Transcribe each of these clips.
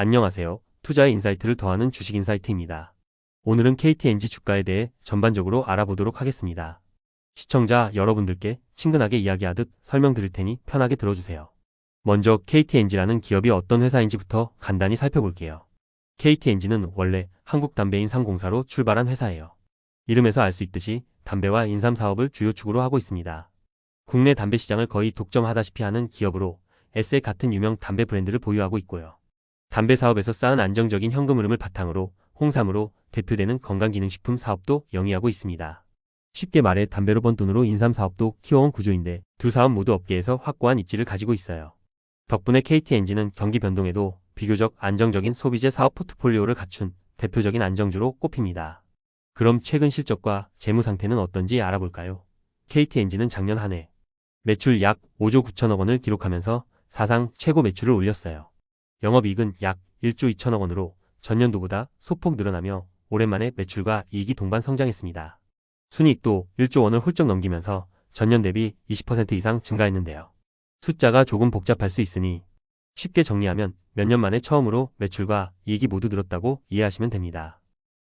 안녕하세요. 투자의 인사이트를 더하는 주식 인사이트입니다. 오늘은 KTNG 주가에 대해 전반적으로 알아보도록 하겠습니다. 시청자 여러분들께 친근하게 이야기하듯 설명드릴 테니 편하게 들어주세요. 먼저 KTNG라는 기업이 어떤 회사인지부터 간단히 살펴볼게요. KTNG는 원래 한국 담배인 상공사로 출발한 회사예요. 이름에서 알 수 있듯이 담배와 인삼 사업을 주요 축으로 하고 있습니다. 국내 담배 시장을 거의 독점하다시피 하는 기업으로 에세 같은 유명 담배 브랜드를 보유하고 있고요. 담배 사업에서 쌓은 안정적인 현금 흐름을 바탕으로 홍삼으로 대표되는 건강기능식품 사업도 영위하고 있습니다. 쉽게 말해 담배로 번 돈으로 인삼 사업도 키워온 구조인데 두 사업 모두 업계에서 확고한 입지를 가지고 있어요. 덕분에 KTNG는 경기 변동에도 비교적 안정적인 소비재 사업 포트폴리오를 갖춘 대표적인 안정주로 꼽힙니다. 그럼 최근 실적과 재무 상태는 어떤지 알아볼까요? KTNG는 작년 한 해 매출 약 5조 9천억 원을 기록하면서 사상 최고 매출을 올렸어요. 영업이익은 약 1조 2천억 원으로 전년도보다 소폭 늘어나며 오랜만에 매출과 이익이 동반 성장했습니다. 순이익도 1조 원을 훌쩍 넘기면서 전년 대비 20% 이상 증가했는데요. 숫자가 조금 복잡할 수 있으니 쉽게 정리하면 몇 년 만에 처음으로 매출과 이익이 모두 늘었다고 이해하시면 됩니다.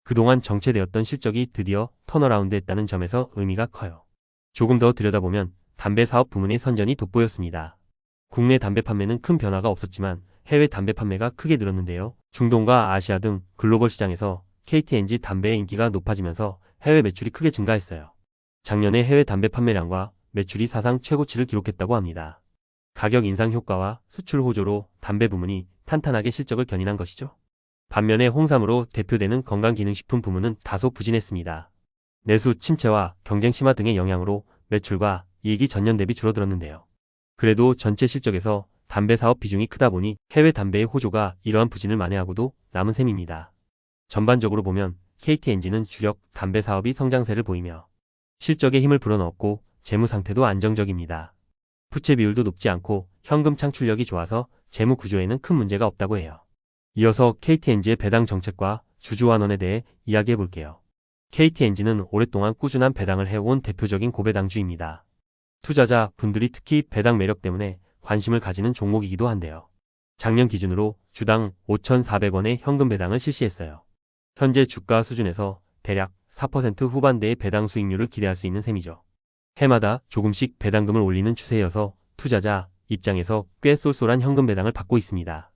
그동안 정체되었던 실적이 드디어 턴어라운드 했다는 점에서 의미가 커요. 조금 더 들여다보면 담배 사업 부문의 선전이 돋보였습니다. 국내 담배 판매는 큰 변화가 없었지만 해외 담배 판매가 크게 늘었는데요. 중동과 아시아 등 글로벌 시장에서 KTNG 담배의 인기가 높아지면서 해외 매출이 크게 증가했어요. 작년에 해외 담배 판매량과 매출이 사상 최고치를 기록했다고 합니다. 가격 인상 효과와 수출 호조로 담배 부문이 탄탄하게 실적을 견인한 것이죠. 반면에 홍삼으로 대표되는 건강기능식품 부문은 다소 부진했습니다. 내수 침체와 경쟁 심화 등의 영향으로 매출과 이익이 전년 대비 줄어들었는데요. 그래도 전체 실적에서 담배 사업 비중이 크다 보니 해외 담배의 호조가 이러한 부진을 만회하고도 남은 셈입니다. 전반적으로 보면 KTNG는 주력 담배 사업이 성장세를 보이며 실적에 힘을 불어넣었고 재무 상태도 안정적입니다. 부채 비율도 높지 않고 현금 창출력이 좋아서 재무 구조에는 큰 문제가 없다고 해요. 이어서 KTNG의 배당 정책과 주주환원에 대해 이야기해 볼게요. KTNG는 오랫동안 꾸준한 배당을 해온 대표적인 고배당주입니다. 투자자 분들이 특히 배당 매력 때문에 관심을 가지는 종목이기도 한데요. 작년 기준으로 주당 5,400원의 현금 배당을 실시했어요. 현재 주가 수준에서 대략 4% 후반대의 배당 수익률을 기대할 수 있는 셈이죠. 해마다 조금씩 배당금을 올리는 추세여서 투자자 입장에서 꽤 쏠쏠한 현금 배당을 받고 있습니다.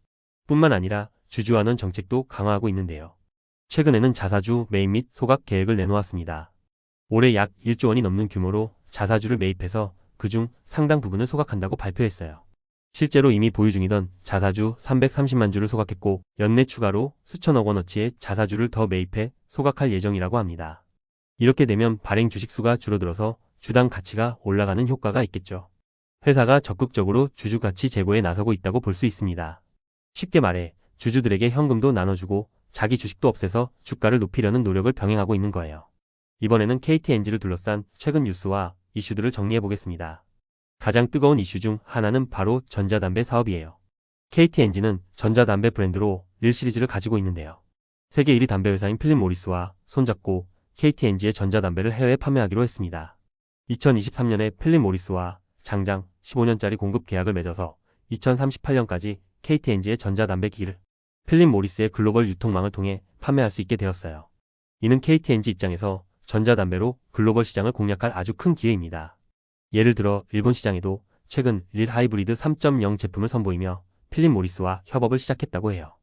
뿐만 아니라 주주환원 정책도 강화하고 있는데요. 최근에는 자사주 매입 및 소각 계획을 내놓았습니다. 올해 약 1조 원이 넘는 규모로 자사주를 매입해서 그중 상당 부분을 소각한다고 발표했어요. 실제로 이미 보유 중이던 자사주 330만 주를 소각했고 연내 추가로 수천억 원어치의 자사주를 더 매입해 소각할 예정이라고 합니다. 이렇게 되면 발행 주식수가 줄어들어서 주당 가치가 올라가는 효과가 있겠죠. 회사가 적극적으로 주주 가치 제고에 나서고 있다고 볼 수 있습니다. 쉽게 말해 주주들에게 현금도 나눠주고 자기 주식도 없애서 주가를 높이려는 노력을 병행하고 있는 거예요. 이번에는 KTNG를 둘러싼 최근 뉴스와 이슈들을 정리해 보겠습니다. 가장 뜨거운 이슈 중 하나는 바로 전자담배 사업이에요. KTNG는 전자담배 브랜드로 1 시리즈를 가지고 있는데요. 세계 1위 담배 회사인 필립 모리스와 손잡고 KTNG의 전자담배를 해외에 판매하기로 했습니다. 2023년에 필립 모리스와 장장 15년짜리 공급 계약을 맺어서 2038년까지 KTNG의 전자담배 기기를 필립 모리스의 글로벌 유통망을 통해 판매할 수 있게 되었어요. 이는 KTNG 입장에서 전자담배로 글로벌 시장을 공략할 아주 큰 기회입니다. 예를 들어 일본 시장에도 최근 릴 하이브리드 3.0 제품을 선보이며 필립 모리스와 협업을 시작했다고 해요.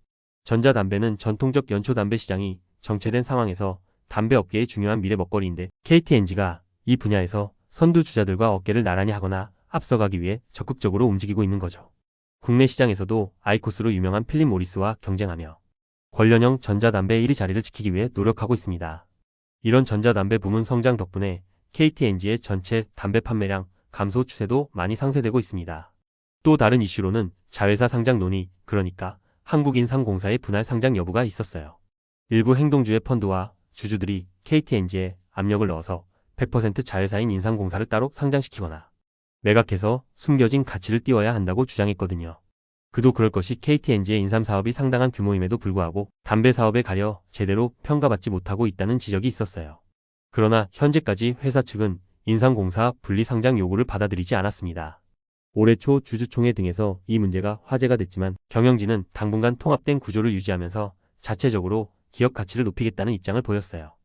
전자담배는 전통적 연초담배 시장이 정체된 상황에서 담배 업계의 중요한 미래 먹거리인데 KTNG가 이 분야에서 선두주자들과 어깨를 나란히 하거나 앞서가기 위해 적극적으로 움직이고 있는 거죠. 국내 시장에서도 아이코스로 유명한 필립 모리스와 경쟁하며 관련형 전자담배 1위 자리를 지키기 위해 노력하고 있습니다. 이런 전자담배 부문 성장 덕분에 KTNG의 전체 담배 판매량 감소 추세도 많이 상쇄되고 있습니다. 또 다른 이슈로는 자회사 상장 논의, 그러니까 한국인상공사의 분할 상장 여부가 있었어요. 일부 행동주의 펀드와 주주들이 KTNG에 압력을 넣어서 100% 자회사인 인상공사를 따로 상장시키거나 매각해서 숨겨진 가치를 띄워야 한다고 주장했거든요. 그도 그럴 것이 KTNG의 인삼 사업이 상당한 규모임에도 불구하고 담배 사업에 가려 제대로 평가받지 못하고 있다는 지적이 있었어요. 그러나 현재까지 회사 측은 인삼공사 분리 상장 요구를 받아들이지 않았습니다. 올해 초 주주총회 등에서 이 문제가 화제가 됐지만 경영진은 당분간 통합된 구조를 유지하면서 자체적으로 기업 가치를 높이겠다는 입장을 보였어요.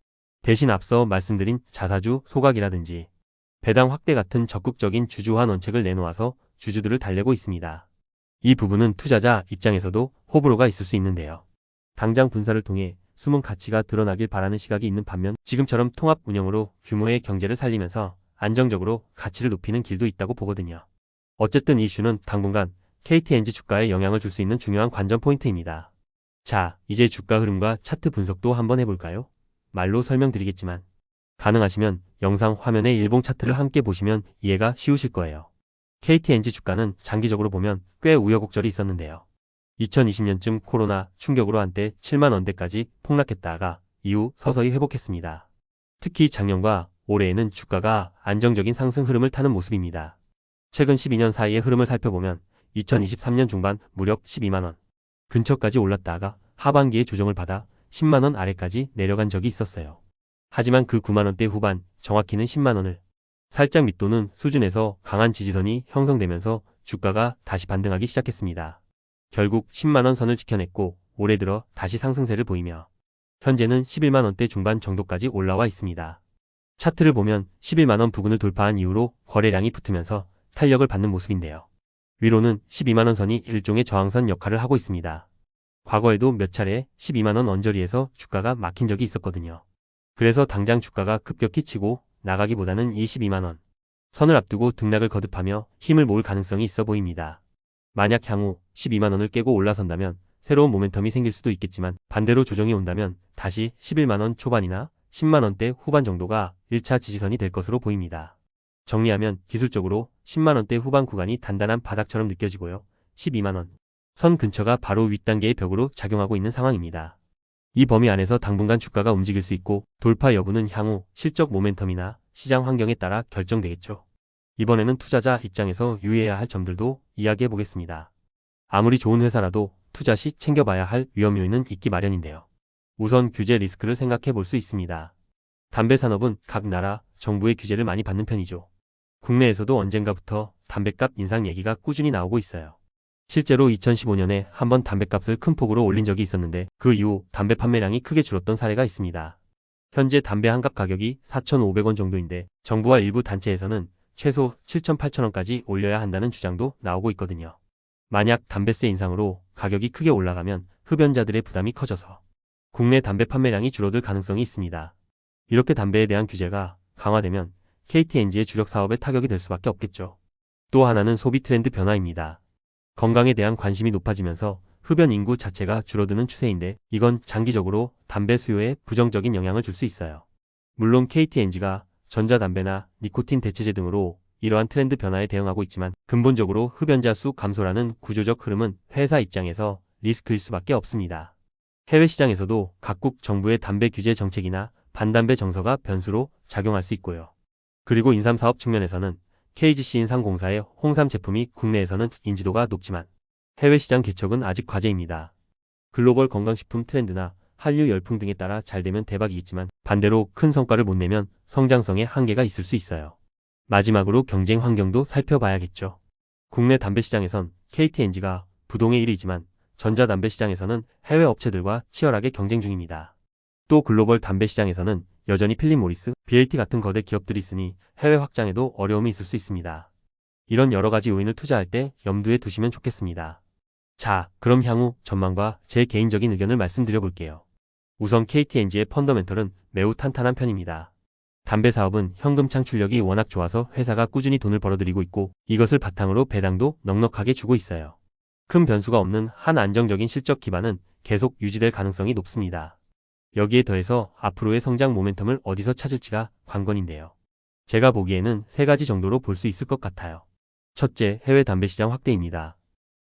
대신 앞서 말씀드린 자사주 소각이라든지 배당 확대 같은 적극적인 주주화 원책을 내놓아서 주주들을 달래고 있습니다. 이 부분은 투자자 입장에서도 호불호가 있을 수 있는데요. 당장 분사를 통해 숨은 가치가 드러나길 바라는 시각이 있는 반면 지금처럼 통합 운영으로 규모의 경제를 살리면서 안정적으로 가치를 높이는 길도 있다고 보거든요. 어쨌든 이슈는 당분간 KTNG 주가에 영향을 줄 수 있는 중요한 관전 포인트입니다. 자, 이제 주가 흐름과 차트 분석도 한번 해볼까요? 말로 설명드리겠지만 가능하시면 영상 화면에 일봉 차트를 함께 보시면 이해가 쉬우실 거예요. KTNG 주가는 장기적으로 보면 꽤 우여곡절이 있었는데요. 2020년쯤 코로나 충격으로 한때 7만 원대까지 폭락했다가 이후 서서히 회복했습니다. 특히 작년과 올해에는 주가가 안정적인 상승 흐름을 타는 모습입니다. 최근 12년 사이의 흐름을 살펴보면 2023년 중반 무렵 12만원 근처까지 올랐다가 하반기에 조정을 받아 10만원 아래까지 내려간 적이 있었어요. 하지만 그 9만원대 후반 정확히는 10만원을 살짝 밑도는 수준에서 강한 지지선이 형성되면서 주가가 다시 반등하기 시작했습니다. 결국 10만원 선을 지켜냈고 올해 들어 다시 상승세를 보이며 현재는 11만원대 중반 정도까지 올라와 있습니다. 차트를 보면 11만원 부근을 돌파한 이후로 거래량이 붙으면서 탄력을 받는 모습인데요. 위로는 12만원 선이 일종의 저항선 역할을 하고 있습니다. 과거에도 몇 차례 12만원 언저리에서 주가가 막힌 적이 있었거든요. 그래서 당장 주가가 급격히 치고 나가기보다는 22만원 선을 앞두고 등락을 거듭하며 힘을 모을 가능성이 있어 보입니다. 만약 향후 12만원을 깨고 올라선다면 새로운 모멘텀이 생길 수도 있겠지만 반대로 조정이 온다면 다시 11만원 초반이나 10만원대 후반 정도가 1차 지지선이 될 것으로 보입니다. 정리하면 기술적으로 10만원대 후반 구간이 단단한 바닥처럼 느껴지고요. 12만원 선 근처가 바로 윗단계의 벽으로 작용하고 있는 상황입니다. 이 범위 안에서 당분간 주가가 움직일 수 있고 돌파 여부는 향후 실적 모멘텀이나 시장 환경에 따라 결정되겠죠. 이번에는 투자자 입장에서 유의해야 할 점들도 이야기해 보겠습니다. 아무리 좋은 회사라도 투자 시 챙겨봐야 할 위험 요인은 있기 마련인데요. 우선 규제 리스크를 생각해 볼 수 있습니다. 담배 산업은 각 나라, 정부의 규제를 많이 받는 편이죠. 국내에서도 언젠가부터 담배값 인상 얘기가 꾸준히 나오고 있어요. 실제로 2015년에 한번 담배값을 큰 폭으로 올린 적이 있었는데 그 이후 담배 판매량이 크게 줄었던 사례가 있습니다. 현재 담배 한 갑 가격이 4,500원 정도인데 정부와 일부 단체에서는 최소 7,000-8,000원까지 올려야 한다는 주장도 나오고 있거든요. 만약 담배세 인상으로 가격이 크게 올라가면 흡연자들의 부담이 커져서 국내 담배 판매량이 줄어들 가능성이 있습니다. 이렇게 담배에 대한 규제가 강화되면 KTNG의 주력 사업에 타격이 될 수밖에 없겠죠. 또 하나는 소비 트렌드 변화입니다. 건강에 대한 관심이 높아지면서 흡연 인구 자체가 줄어드는 추세인데 이건 장기적으로 담배 수요에 부정적인 영향을 줄 수 있어요. 물론 KTNG가 전자담배나 니코틴 대체제 등으로 이러한 트렌드 변화에 대응하고 있지만 근본적으로 흡연자 수 감소라는 구조적 흐름은 회사 입장에서 리스크일 수밖에 없습니다. 해외 시장에서도 각국 정부의 담배 규제 정책이나 반담배 정서가 변수로 작용할 수 있고요. 그리고 인삼 사업 측면에서는 KGC 인삼공사의 홍삼 제품이 국내에서는 인지도가 높지만 해외 시장 개척은 아직 과제입니다. 글로벌 건강식품 트렌드나 한류 열풍 등에 따라 잘 되면 대박이겠지만 반대로 큰 성과를 못 내면 성장성에 한계가 있을 수 있어요. 마지막으로 경쟁 환경도 살펴봐야겠죠. 국내 담배 시장에선 KTNG가 부동의 1위지만 전자담배 시장에서는 해외 업체들과 치열하게 경쟁 중입니다. 또 글로벌 담배 시장에서는 여전히 필립 모리스, BAT 같은 거대 기업들이 있으니 해외 확장에도 어려움이 있을 수 있습니다. 이런 여러 가지 요인을 투자할 때 염두에 두시면 좋겠습니다. 자, 그럼 향후 전망과 제 개인적인 의견을 말씀드려 볼게요. 우선 KTNG의 펀더멘털은 매우 탄탄한 편입니다. 담배 사업은 현금 창출력이 워낙 좋아서 회사가 꾸준히 돈을 벌어들이고 있고 이것을 바탕으로 배당도 넉넉하게 주고 있어요. 큰 변수가 없는 한 안정적인 실적 기반은 계속 유지될 가능성이 높습니다. 여기에 더해서 앞으로의 성장 모멘텀을 어디서 찾을지가 관건인데요. 제가 보기에는 세 가지 정도로 볼 수 있을 것 같아요. 첫째, 해외 담배 시장 확대입니다.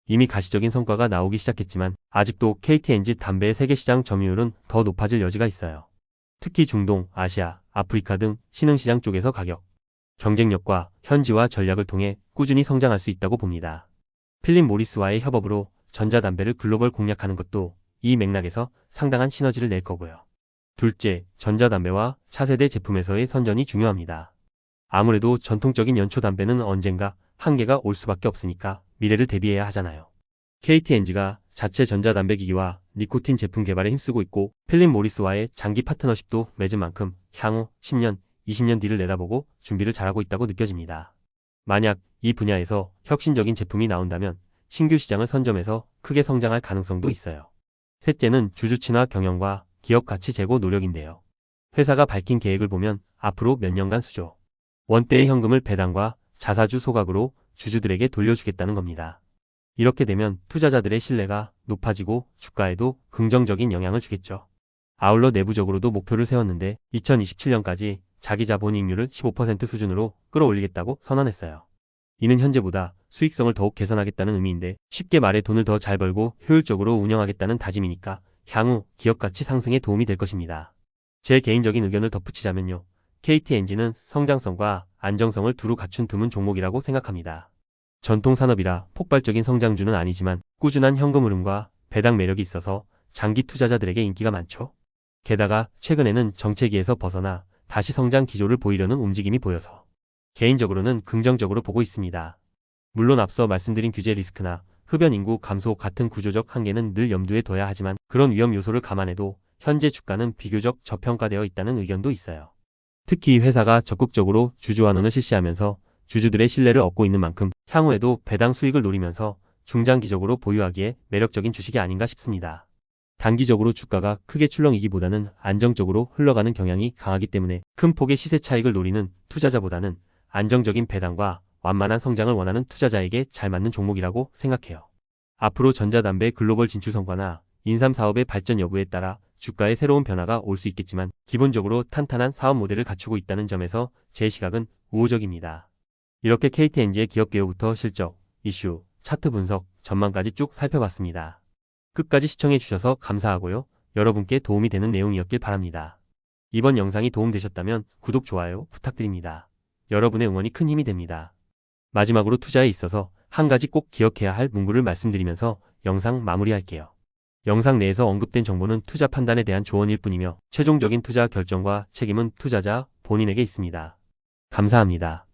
이미 가시적인 성과가 나오기 시작했지만 아직도 KTNG 담배의 세계 시장 점유율은 더 높아질 여지가 있어요. 특히 중동, 아시아, 아프리카 등 신흥시장 쪽에서 가격, 경쟁력과 현지화 전략을 통해 꾸준히 성장할 수 있다고 봅니다. 필립 모리스와의 협업으로 전자담배를 글로벌 공략하는 것도 이 맥락에서 상당한 시너지를 낼 거고요. 둘째, 전자담배와 차세대 제품에서의 선전이 중요합니다. 아무래도 전통적인 연초담배는 언젠가 한계가 올 수밖에 없으니까 미래를 대비해야 하잖아요. KTNG가 자체 전자담배 기기와 니코틴 제품 개발에 힘쓰고 있고 필립 모리스와의 장기 파트너십도 맺은 만큼 향후 10년, 20년 뒤를 내다보고 준비를 잘하고 있다고 느껴집니다. 만약 이 분야에서 혁신적인 제품이 나온다면 신규 시장을 선점해서 크게 성장할 가능성도 있어요. 셋째는 주주 친화 경영과 기업 가치 제고 노력인데요. 회사가 밝힌 계획을 보면 앞으로 몇 년간 수조 원대의 현금을 배당과 자사주 소각으로 주주들에게 돌려주겠다는 겁니다. 이렇게 되면 투자자들의 신뢰가 높아지고 주가에도 긍정적인 영향을 주겠죠. 아울러 내부적으로도 목표를 세웠는데 2027년까지 자기 자본 이익률을 15% 수준으로 끌어올리겠다고 선언했어요. 이는 현재보다 수익성을 더욱 개선하겠다는 의미인데 쉽게 말해 돈을 더 잘 벌고 효율적으로 운영하겠다는 다짐이니까 향후 기업 가치 상승에 도움이 될 것입니다. 제 개인적인 의견을 덧붙이자면요. KTNG는 성장성과 안정성을 두루 갖춘 드문 종목이라고 생각합니다. 전통 산업이라 폭발적인 성장주는 아니지만 꾸준한 현금 흐름과 배당 매력이 있어서 장기 투자자들에게 인기가 많죠. 게다가 최근에는 정체기에서 벗어나 다시 성장 기조를 보이려는 움직임이 보여서 개인적으로는 긍정적으로 보고 있습니다. 물론 앞서 말씀드린 규제 리스크나 흡연 인구 감소 같은 구조적 한계는 늘 염두에 둬야 하지만 그런 위험 요소를 감안해도 현재 주가는 비교적 저평가되어 있다는 의견도 있어요. 특히 회사가 적극적으로 주주환원을 실시하면서 주주들의 신뢰를 얻고 있는 만큼 향후에도 배당 수익을 노리면서 중장기적으로 보유하기에 매력적인 주식이 아닌가 싶습니다. 단기적으로 주가가 크게 출렁이기보다는 안정적으로 흘러가는 경향이 강하기 때문에 큰 폭의 시세 차익을 노리는 투자자보다는 안정적인 배당과 완만한 성장을 원하는 투자자에게 잘 맞는 종목이라고 생각해요. 앞으로 전자담배 글로벌 진출 성과나 인삼 사업의 발전 여부에 따라 주가에 새로운 변화가 올 수 있겠지만 기본적으로 탄탄한 사업 모델을 갖추고 있다는 점에서 제 시각은 우호적입니다. 이렇게 KTNG의 기업 개요부터 실적, 이슈, 차트 분석, 전망까지 쭉 살펴봤습니다. 끝까지 시청해 주셔서 감사하고요. 여러분께 도움이 되는 내용이었길 바랍니다. 이번 영상이 도움되셨다면 구독, 좋아요 부탁드립니다. 여러분의 응원이 큰 힘이 됩니다. 마지막으로 투자에 있어서 한 가지 꼭 기억해야 할 문구를 말씀드리면서 영상 마무리할게요. 영상 내에서 언급된 정보는 투자 판단에 대한 조언일 뿐이며 최종적인 투자 결정과 책임은 투자자 본인에게 있습니다. 감사합니다.